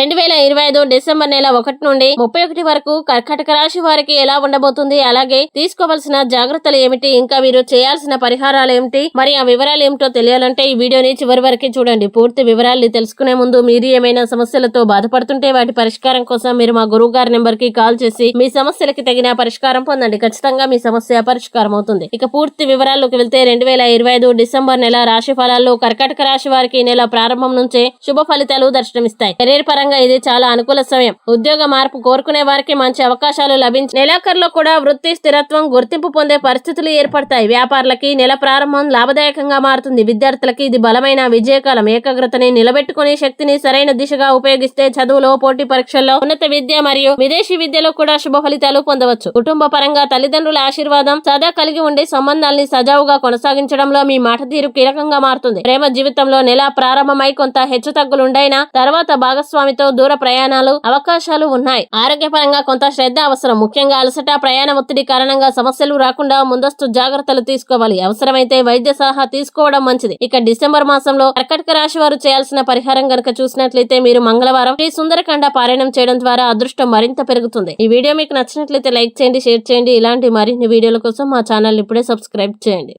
రెండు వేల ఇరవై ఐదు డిసెంబర్ నెల ఒకటి నుండి ముప్పై ఒకటి వరకు కర్కటక రాశి వారికి ఎలా ఉండబోతుంది? అలాగే తీసుకోవాల్సిన జాగ్రత్తలు ఏమిటి? ఇంకా మీరు చేయాల్సిన పరిహారాలు ఏమిటి? మరి ఆ వివరాలు ఏమిటో తెలియాలంటే ఈ వీడియోని చివరి వరకు చూడండి. పూర్తి వివరాలు తెలుసుకునే ముందు మీరు ఏమైనా సమస్యలతో బాధపడుతుంటే వాటి పరిష్కారం కోసం మీరు మా గురువు గారి నెంబర్కి కాల్ చేసి మీ సమస్యలకి తగిన పరిష్కారం పొందండి. ఖచ్చితంగా మీ సమస్య పరిష్కారం అవుతుంది. ఇక పూర్తి వివరాల్లోకి వెళ్తే రెండు వేల ఇరవై ఐదు డిసెంబర్ నెల రాశి ఫలాల్లో కర్కటక రాశి వారికి ఈ నెల ప్రారంభం నుంచే శుభ ఫలితాలు దర్శనమిస్తాయి. కెరీర్ పరంగా ఇది చాలా అనుకూల సమయం. ఉద్యోగ మార్పు కోరుకునే వారికి మంచి అవకాశాలు లభించి నెలాఖరులో కూడా వృత్తి స్థిరత్వం గుర్తింపు పొందే పరిస్థితులు ఏర్పడతాయి. వ్యాపారులకి నెల ప్రారంభం లాభదాయకంగా మారుతుంది. విద్యార్థులకి ఇది బలమైన విజయకాలం. ఏకాగ్రతని నిలబెట్టుకునే శక్తిని సరైన దిశగా ఉపయోగిస్తే చదువులో పోటీ పరీక్షల్లో ఉన్నత విద్య మరియు విదేశీ విద్యలో కూడా శుభ ఫలితాలు పొందవచ్చు. కుటుంబ పరంగా తల్లిదండ్రుల ఆశీర్వాదం సదా కలిగి ఉండే సంబంధాల్ని సజావుగా కొనసాగించడంలో మీ మాట తీరు కీలకంగా మారుతుంది. ప్రేమ జీవితంలో నెల ప్రారంభమై కొంత హెచ్చు తగ్గులుండైనా తర్వాత భాగస్వామితో దూర ప్రయాణాలు అవకాశాలు ఉన్నాయి. ఆరోగ్యపరంగా కొంత శ్రద్ధ అవసరం. ముఖ్యంగా అలసట ప్రయాణ ఒత్తిడి కారణంగా సమస్యలు రాకుండా ముందస్తు జాగ్రత్తలు తీసుకోవాలి. అవసరమైతే వైద్య సలహా తీసుకోవడం మంచిది. ఇక డిసెంబర్ మాసంలో కర్కటక రాశి వారు చేయాల్సిన పరిహారం గనక చూసినట్లయితే మీరు మంగళవారం శ్రీ సుందరకాండ పారాయణం చేయడం ద్వారా అదృష్టం మరింత పెరుగుతుంది. ఈ వీడియో మీకు నచ్చినట్లయితే లైక్ చేయండి షేర్ చేయండి. ఇలాంటి మరిన్ని వీడియోల కోసం మా ఛానల్ ఇప్పుడే సబ్స్క్రైబ్ చేయండి.